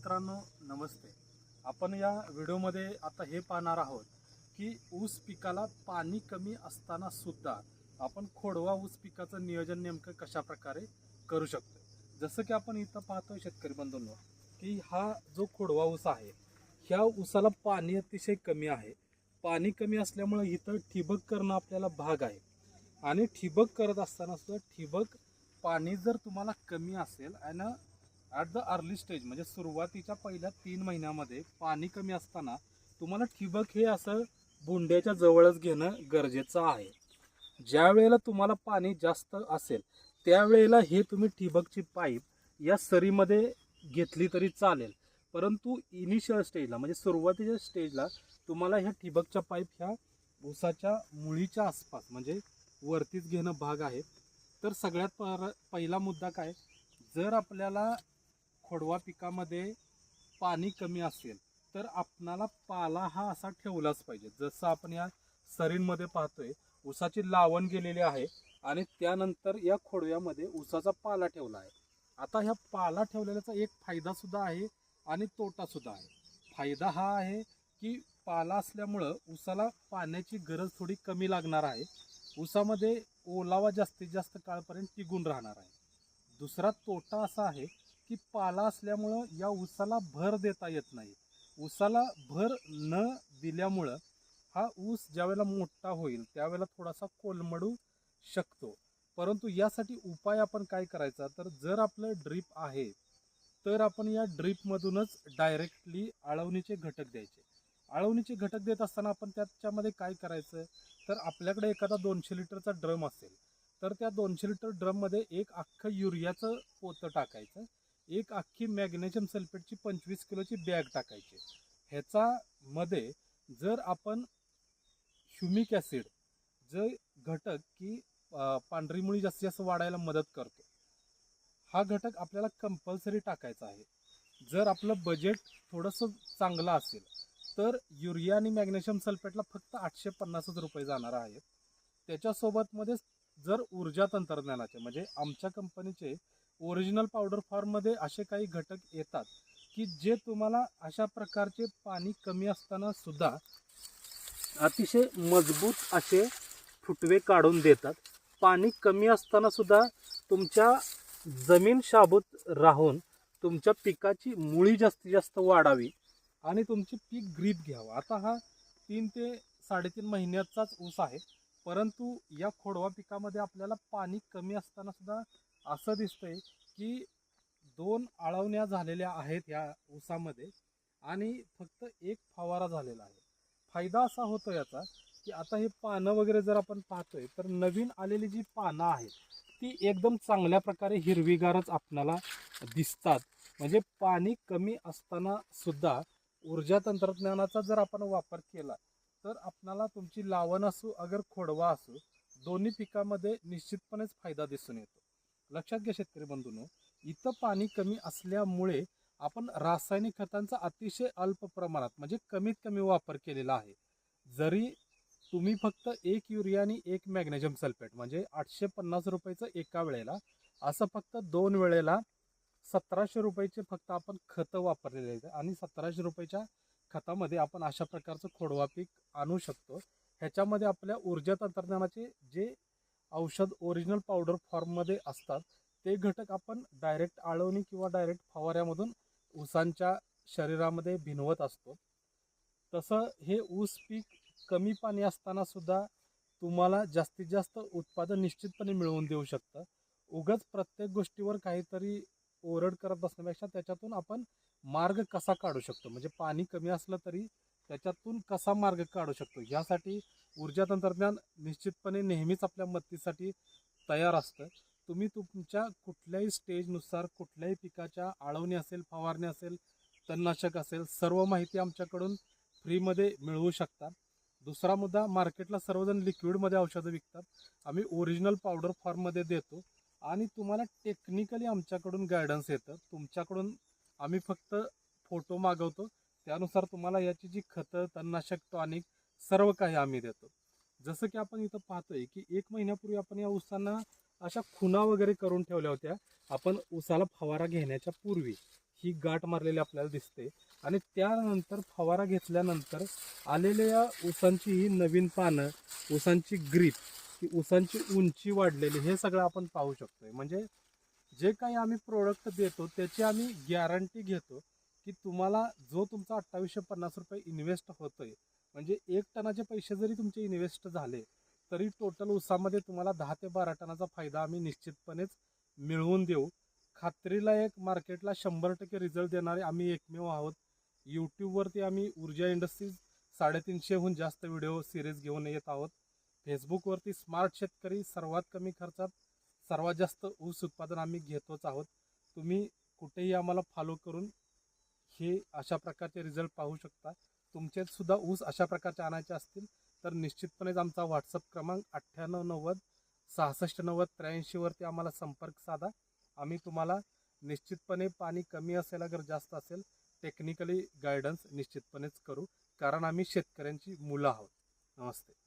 मित्रांनो नमस्ते. आपण या व्हिडिओमध्ये आता हे पाहणार आहोत की ऊस पिकाला पाणी कमी असताना सुद्धा आपण खोडवा ऊस पिकाचं नियोजन नेमकं कशा प्रकारे करू शकतो? जसं की आपण इथं पाहतोय शेतकरी बंधूंनो की हा जो खोडवा ऊस आहे ह्या ऊसाला पाणी अतिशय कमी आहे. पाणी कमी असल्यामुळे इथं ठिबक करणं आपल्याला भाग आहे. आणि ठिबक करत असताना सुद्धा ठिबक पाणी जर तुम्हाला कमी असेल आणि ॲट द अर्ली स्टेज म्हणजे सुरुवातीच्या पहिल्या तीन महिन्यामध्ये पाणी कमी असताना तुम्हाला ठिबक हे असं बोंड्याच्या जवळच घेणं गरजेचं आहे. ज्या वेळेला तुम्हाला पाणी जास्त असेल त्यावेळेला हे तुम्ही ठिबकची पाईप या सरीमध्ये घेतली तरी चालेल. परंतु इनिशियल स्टेजला म्हणजे सुरुवातीच्या स्टेजला तुम्हाला ह्या ठिबकच्या पाईप ह्या ऊसाच्या मुळीच्या आसपास म्हणजे वरतीच घेणं भाग आहे तर सगळ्यात पर पहिला मुद्दा काय? जर आपल्याला खोडवा पिकामध्ये पाणी कमी असेल तर आपणाला पाला हा असा ठेवलाच पाहिजे. जसं आपण या सरींमध्ये पाहतोय ऊसाची लावण गेलेली आहे आणि त्यानंतर या खोडव्यामध्ये ऊसाचा पाला ठेवला आहे. आता ह्या पाला ठेवलेल्याचा एक फायदा सुद्धा आहे आणि तोटा सुद्धा आहे. फायदा हा आहे की पाला असल्यामुळं ऊसाला पाण्याची गरज थोडी कमी लागणार आहे. ऊसामध्ये ओलावा जास्तीत जास्त काळपर्यंत टिकून राहणार आहे. दुसरा तोटा असा आहे की पाला असल्यामुळं या ऊसाला भर देता येत नाही. ऊसाला भर न दिल्यामुळं हा ऊस ज्यावेळेला मोठा होईल त्यावेळेला थोडासा कोलमडू शकतो. परंतु यासाठी उपाय आपण काय करायचा? तर जर आपलं ड्रीप आहे तर आपण या ड्रीपमधूनच डायरेक्टली आळवणीचे घटक द्यायचे. आळवणीचे घटक देत असताना आपण त्याच्यामध्ये काय करायचं? तर आपल्याकडे एखादा दोनशे लिटरचा ड्रम असेल तर त्या दोनशे लिटर ड्रममध्ये एक अख्खं युरियाचं पोतं टाकायचं. एक अख्खी मॅग्नेशियम सल्फेटची पंचवीस किलोची बॅग टाकायची. ह्याच्यामध्ये जर आपण ह्युमिक ॲसिड जे घटक की पांढरी मुळी जास्तीत जास्त वाढायला मदत करतो हा घटक आपल्याला कंपल्सरी टाकायचा आहे. जर आपलं बजेट थोडंसं चांगलं असेल तर युरिया आणि मॅग्नेशियम सल्फेटला फक्त आठशे पन्नासच रुपये जाणार आहेत. त्याच्यासोबत मध्ये जर ऊर्जा तंत्रज्ञानाचे म्हणजे आमच्या कंपनीचे ओरिजिनल पावडर फॉर्ममध्ये असे काही घटक येतात की जे तुम्हाला अशा प्रकारचे पाणी कमी असताना सुद्धा अतिशय मजबूत असे फुटवे काढून देतात. पाणी कमी असताना सुद्धा तुमच्या जमीन शाबूत राहून तुमच्या पिकाची मुळी जास्तीत जास्त वाढावी आणि तुमचे पीक ग्रीप घ्यावं. आता हा तीन ते साडेतीन महिन्याचाच ऊस आहे परंतु या खोडवा पिकामध्ये आपल्याला पाणी कमी असताना सुद्धा असं दिसतंय की दोन आळवण्या झालेल्या आहेत या ऊसामध्ये आणि फक्त एक फवारा झालेला आहे. फायदा असा होतो याचा की आता हे पानं वगैरे जर आपण पाहतोय तर नवीन आलेली जी पानं आहेत ती एकदम चांगल्या प्रकारे हिरवीगारच आपणाला दिसतात. म्हणजे पाणी कमी असताना सुद्धा ऊर्जा तंत्रज्ञानाचा जर आपण वापर केला तर आपणाला तुमची लावण असो अगर खोडवा असो दोन्ही पिकामध्ये निश्चितपणेच फायदा दिसून येतो. लक्षात घ्या शेतकरी बंधूंनो इथं पाणी कमी असल्यामुळे आपण रासायनिक खतांचा अतिशय अल्प प्रमाणात म्हणजे कमीत कमी वापर केलेला आहे. जरी तुम्ही फक्त एक युरिया आणि एक मॅग्नेशियम सल्फेट म्हणजे आठशे पन्नास रुपयाचं एका वेळेला असं फक्त दोन वेळेला सतराशे रुपयाचे फक्त आपण खतं वापरलेले आहेत आणि सतराशे रुपयाच्या खतामध्ये आपण अशा प्रकारचं खोडवा पीक आणू शकतो. ह्याच्यामध्ये आपल्या ऊर्जा तंत्रज्ञानाचे जे औषध ओरिजिनल पावडर फॉर्ममध्ये असतात. ते घटक आपण डायरेक्ट आळवणी किंवा डायरेक्ट फवाऱ्यामधून ऊसांच्या शरीरामध्ये भिनवत असतो. तसं हे ऊस पीक कमी पाणी असतानासुद्धा तुम्हाला जास्तीत जास्त उत्पादन निश्चितपणे मिळवून देऊ शकतं. उगाच प्रत्येक गोष्टीवर काहीतरी ओरड करत बसण्यापेक्षा त्याच्यातून आपण मार्ग कसा काढू शकतो? म्हणजे पाणी कमी असलं तरी त्याच्यातून कसा मार्ग काढू शकतो? यासाठी ऊर्जा तंत्रज्ञान निश्चितपणे नेहमीच आपल्या मदतीसाठी तयार असतं. तुम्ही तुमच्या कुठल्याही स्टेजनुसार कुठल्याही पिकाच्या आळवणी असेल फवारणी असेल तणनाशक असेल सर्व माहिती आमच्याकडून फ्रीमध्ये मिळवू शकता. दुसरा मुद्दा मार्केटला सर्वजण लिक्विडमध्ये औषधं विकतात. आम्ही ओरिजिनल पावडर फॉर्ममध्ये देतो आणि तुम्हाला टेक्निकली आमच्याकडून गायडन्स येतं. तुमच्याकडून आम्ही फक्त फोटो मागवतो. त्यानुसार तुम्हाला याची जी खतं तणनाशक टॉनिक सर्व काही आम्ही देतो. जसं की आपण इथं पाहतोय की एक महिन्यापूर्वी आपण या ऊसांना अशा खुणा वगैरे करून ठेवल्या होत्या. आपण ऊसाला फवारा घेण्याच्या पूर्वी ही गाठ मारलेली आपल्याला दिसते. आणि त्यानंतर फवारा घेतल्यानंतर आलेल्या ऊसांची ही नवीन पानं ऊसांची ग्रीप ही ऊसांची उंची वाढलेली हे सगळं आपण पाहू शकतोय. म्हणजे जे काही आम्ही प्रोडक्ट देतो त्याची आम्ही गॅरंटी घेतो. की तुम्हाला जो तुमचा अठ्ठावीसशे पन्नास रुपये इन्व्हेस्ट होतोय म्हणजे एक टनाचे पैसे जरी तुमचे इन्व्हेस्ट झाले तरी टोटल उसामध्ये तुम्हाला दहा ते बारा टनाचा फायदा आम्ही निश्चितपणेच मिळवून देऊ. खात्रीला एक मार्केटला शंभर टक्के रिझल्ट देणारे आम्ही एकमेव आहोत. यूट्यूबवरती आम्ही ऊर्जा इंडस्ट्रीज साडेतीनशेहून जास्त व्हिडिओ सिरीज घेऊन येत आहोत. फेसबुकवरती स्मार्ट शेतकरी सर्वात कमी खर्चात सर्वात जास्त ऊस उत्पादन आम्ही घेतोच आहोत. तुम्ही कुठेही आम्हाला फॉलो करून हे अशा प्रकारचे रिझल्ट पाहू शकता. तुमचे सुद्धा ऊस अशा प्रकारचे आणायचे असतील तर निश्चितपणेच आमचा व्हॉट्सअप क्रमांक अठ्ठ्याण्णव नव्वद सहासष्ट नव्वद त्र्याऐंशीवरती आम्हाला संपर्क साधा. आम्ही तुम्हाला निश्चितपणे पाणी कमी असेल अगर जास्त असेल टेक्निकली गायडन्स निश्चितपणेच करू कारण आम्ही शेतकऱ्यांची मुलं आहोत. नमस्ते.